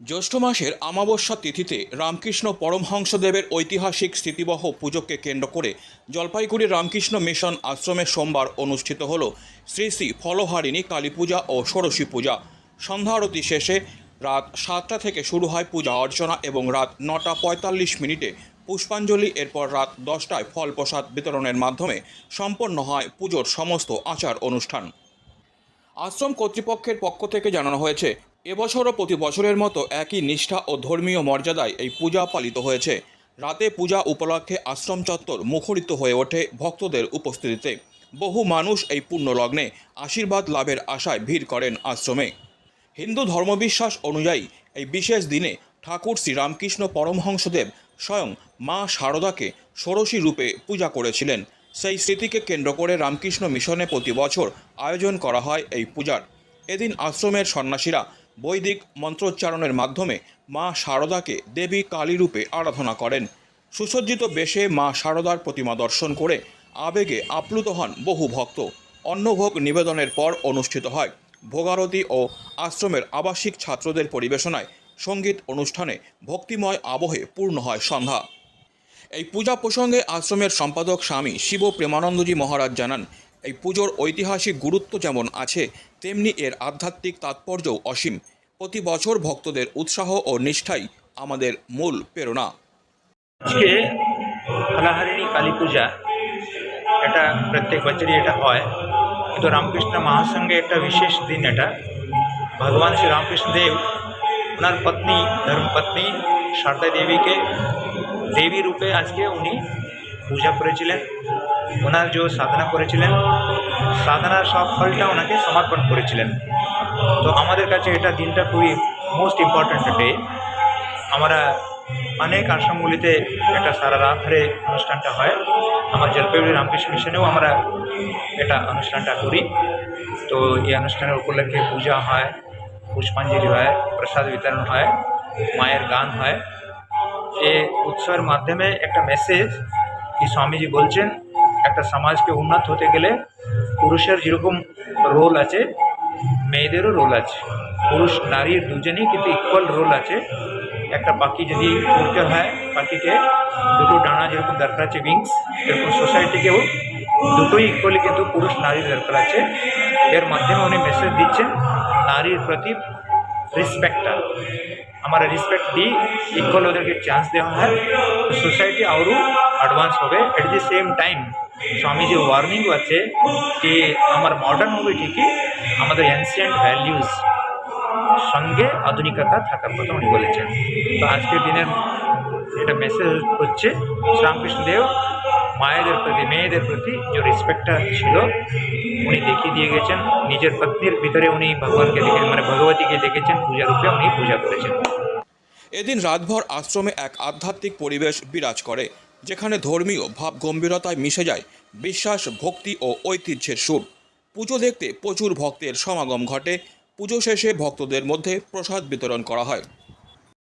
জ্যৈষ্ঠ মাসের আমাবস্যা তিথিতে রামকৃষ্ণ পরমহংসদেবের ঐতিহাসিক স্মৃতিবহ পুজোকে কেন্দ্র করে জলপাইগুড়ি রামকৃষ্ণ মিশন আশ্রমে সোমবার অনুষ্ঠিত হল শ্রী শ্রী ফলহারিণী কালী পূজা ও ষোড়শী পূজা। সন্ধ্যা আরতি শেষে রাত সাতটা থেকে শুরু হয় পূজা অর্চনা এবং রাত নটা পঁয়তাল্লিশ মিনিটে পুষ্পাঞ্জলি, এরপর রাত দশটায় ফল প্রসাদ বিতরণের মাধ্যমে সম্পন্ন হয় পুজোর সমস্ত আচার অনুষ্ঠান। আশ্রম কর্তৃপক্ষের পক্ষ থেকে জানানো হয়েছে এবছরও প্রতি বছরের মতো একই নিষ্ঠা ও ধর্মীয় মর্যাদায় এই পূজা পালিত হয়েছে। রাতে পূজা উপলক্ষে আশ্রম চত্বর মুখরিত হয়ে ওঠে ভক্তদের উপস্থিতিতে। বহু মানুষ এই পুণ্যলগ্নে আশীর্বাদ লাভের আশায় ভিড় করেন আশ্রমে। হিন্দু ধর্মবিশ্বাস অনুযায়ী এই বিশেষ দিনে ঠাকুর শ্রীরামকৃষ্ণ পরমহংসদেব স্বয়ং মা শারদাকে ষোড়শী রূপে পূজা করেছিলেন। সেই স্মৃতিকে কেন্দ্র করে রামকৃষ্ণ মিশনে প্রতি বছর আয়োজন করা হয় এই পূজার। এদিন আশ্রমের সন্ন্যাসীরা বৈদিক মন্ত্রোচ্চারণের মাধ্যমে মা শারদাকে দেবী কালী রূপে আরাধনা করেন। সুসজ্জিত বেশে মা শারদার প্রতিমা দর্শন করে আবেগে আপ্লুত হন বহু ভক্ত। অন্নভোগ নিবেদনের পর অনুষ্ঠিত হয়। ভোগারতি ও আশ্রমের আবাসিক ছাত্রদের পরিবেশনায় সংগীত অনুষ্ঠানে ভক্তিময় আবহে পূর্ণ হয় সন্ধ্যা। এই পূজা প্রসঙ্গে আশ্রমের সম্পাদক স্বামী শিব প্রেমানন্দজি মহারাজ জানান, এই পুজোর ঐতিহাসিক গুরুত্ব যেমন আছে তেমনি এর আধ্যাত্মিক তাৎপর্যও অসীম। প্রতি বছর ভক্তদের উৎসাহ ও নিষ্ঠাই আমাদের মূল প্রেরণা। আজকে কালী পূজা এটা প্রত্যেক বছরই এটা হয়। কিন্তু রামকৃষ্ণ মহাসঙ্গে একটা বিশেষ দিন এটা। ভগবান শ্রী রামকৃষ্ণ দেব ওনার পত্নী, ধর্মপত্নী শারদা দেবীকে দেবী রূপে আজকে উনি পূজা করেছিলেন, ওনার যে সাধনা করেছিলেন, সাধনার সব ফলটা ওনাকে সমর্পণ করেছিলেন। তো আমাদের কাছে এটা দিনটা খুবই মোস্ট ইম্পর্ট্যান্ট ডে আমরা অনেক আশ্রমগুলিতে এটা সারা রাত ধরে অনুষ্ঠানটা হয়। আমার জলপাইগুড়ি রামকৃষ্ণ মিশনেও আমরা এটা অনুষ্ঠানটা করি। তো এই অনুষ্ঠানের উপলক্ষে পূজা হয়, পুষ্পাঞ্জলি হয়, প্রসাদ বিতরণ হয়, মায়ের গান হয়। এ উৎসবের মাধ্যমে একটা মেসেজ কি স্বামীজি বলছেন, একটা সমাজকে উন্নত হতে গেলে পুরুষের যেরকম রোল আছে, মেয়েদেরও রোল আছে। পুরুষ, নারীর দুজনেই কিন্তু ইকুয়াল রোল আছে। একটা পাখি যদি উড়তে হয়, পাখিকে দুটো ডানা যেরকম দরকার আছে উইংস এরকম সোসাইটিকেও দুটোই ইকুয়ালি কিন্তু পুরুষ, নারীর দরকার আছে। এর মাধ্যমে উনি মেসেজ দিচ্ছেন, নারীর প্রতি রেসপেক্টটা আমরা রেসপেক্ট দিই ইকুয়াল ওদেরকে চান্স দেওয়া হয়। সোসাইটি আরও অ্যাডভান্স হবে। At the same time Swamiji ওয়ার্নিংও আছে যে, আমার মডার্ন হবে ঠিকই, আমাদের অ্যানসিয়েন্ট ভ্যালিউজ সঙ্গে আধুনিকতা থাকার কথা উনি বলেছেন। তো আজকের দিনের এটা মেসেজ হচ্ছে শ্রীরামকৃষ্ণ দেব মায়েদের প্রতি, মেয়েদের প্রতি যে রেসপেক্টটা ছিল, উনি দেখিয়ে দিয়ে গেছেন। নিজের পত্নীর ভিতরে উনি ভগবানকে দেখে মানে ভগবতীকে দেখেছেন, পূজা রূপে উনি পূজা করেছেন। এদিন রাতভর আশ্রমে এক আধ্যাত্মিক পরিবেশ বিরাজ করে, যেখানে ধর্মীয় ভাব গম্ভীরতায় মিশে যায়, বিশ্বাস, ভক্তি ও ঐতিহ্যের সুর। পুজো দেখতে প্রচুর ভক্তের সমাগম ঘটে। পুজো শেষে ভক্তদের মধ্যে প্রসাদ বিতরণ করা হয়।